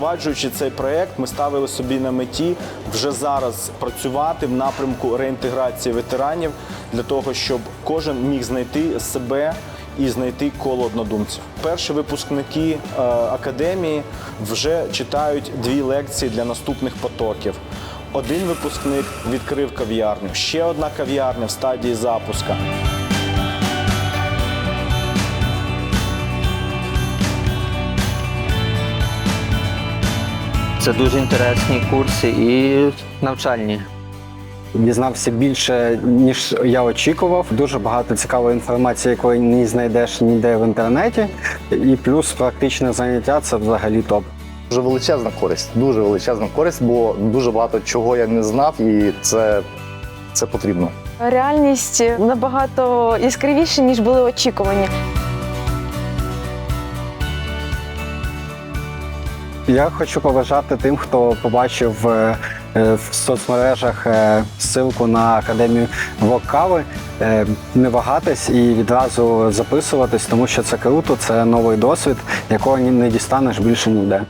Впроваджуючи цей проект, ми ставили собі на меті вже зараз працювати в напрямку реінтеграції ветеранів для того, щоб кожен міг знайти себе і знайти коло однодумців. Перші випускники е, академії вже читають дві лекції для наступних потоків. Один випускник відкрив кав'ярню, ще одна кав'ярня в стадії запуска. Це дуже інтересні курси і навчальні. Дізнався більше, ніж я очікував. Дуже багато цікавої інформації, якої не знайдеш ніде в інтернеті. І плюс практичне заняття це взагалі топ. Дуже величезна користь, дуже величезна користь, бо дуже багато чого я не знав, і це, це потрібно. Реальність набагато яскравіша, ніж були очікувані. Я хочу побажати тим, хто побачив е, е, в соцмережах е, ссылку на академію Воккави, е, не вагатись і відразу записуватись, тому що це круто, це новий досвід, якого не дістанеш більше ніде.